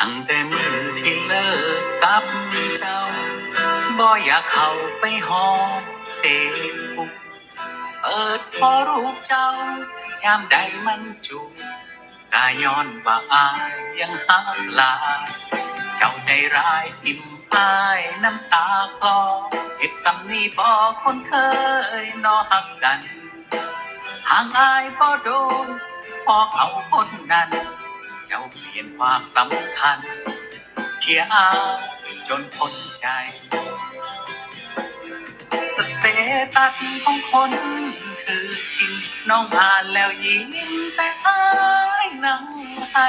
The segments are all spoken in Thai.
ตั้งแต่มือที่เลิกกับเจ้า บ่อยากเข้าไปหอมเฟซบุ๊กเปิดพอรูปเจ้ายามใดมันจูกาย้อนว่าอายยังหาลา เจ้าใจร้ายทิมพายน้ำตาคลอเห็ดสำนีบอกคนเคยนอหักกันห่างอายบ่โดนพอเขาคนนั้น เปลี่ยนความสำคัญเทียอาจนพ้นใจ สเตตัสของคนคือทิ้งน้องอ่านแล้วยิ้มแต่อายนั่งไห้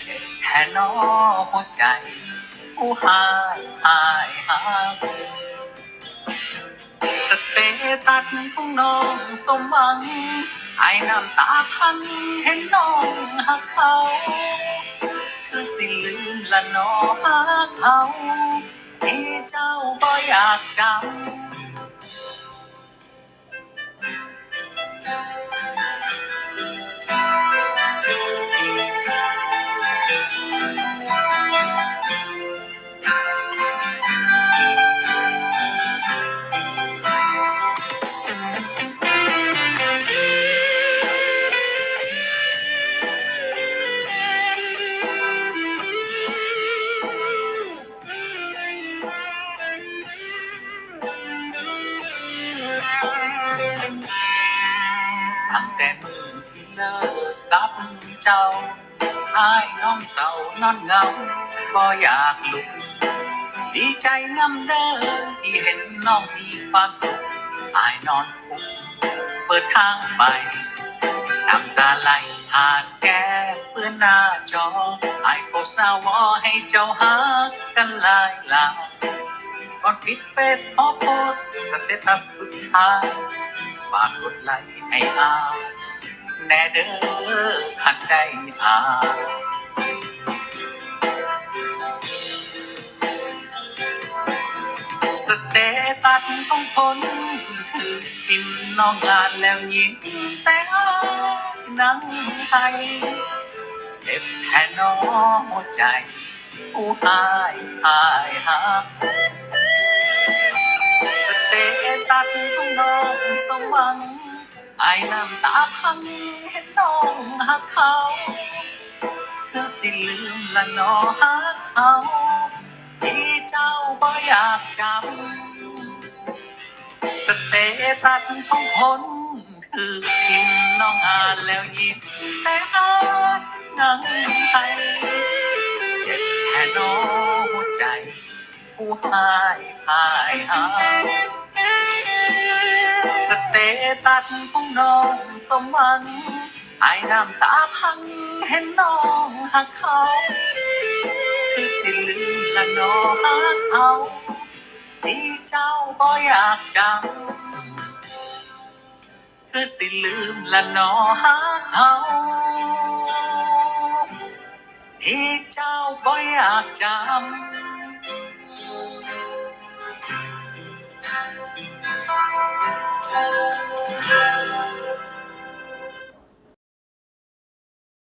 เจ็บแค่นอหัวใจ ผู้หายหายหาสเตัดของน้องสมหวังไอ้น้ำตาพังเห็นน้องหักเขา คือสิลืมละน้อหักเขาที่เจ้าก็อยากจำ ตั้งแต่มือที่เลิกกับเจ้าอายน้องเศร้านอนเงาบ่อยากลุก ดีใจน้ำเด้อที่เห็นน้องมีความสุขอายนอนปุกเปิดทางไปน้ำตาไหลผ่านแก้เพื่อนหน้าจออายโพสต้าวอให้เจ้าหากันหลายหลายก่อนปิดเฟซขอโพสสเตตัสสุดท้าย ฝากกดไลค์ให้อาแน่เด้อคันได้อาสเตตัสของคนคือทิมน้องงานแล้วยิ้มแต่อายนั่งไห้เจ็บแค่น้อหัวใจ ผู้หายหายหา สมหวังไอ้น้ำตาพังเห็นน้องหักเขาคือสิลืมละนอหักเขาที่เจ้าบ่อยากจำสเตตัสของคนคือพิมพ์น้องอ่านแล้วยิ้มแต่อายนั่งไห้เจ็บแค่น้อหัวใจ ผู้หายหายหา เตตัสของน้องสมหวังไอ้น้ำตาพังเห็นน้องหักเขาคือสิลืมละน้องหักเขาที่เจ้าบ่อยากจำคือสิลืมละน้องหักเขาที่เจ้าบ่อยากจำ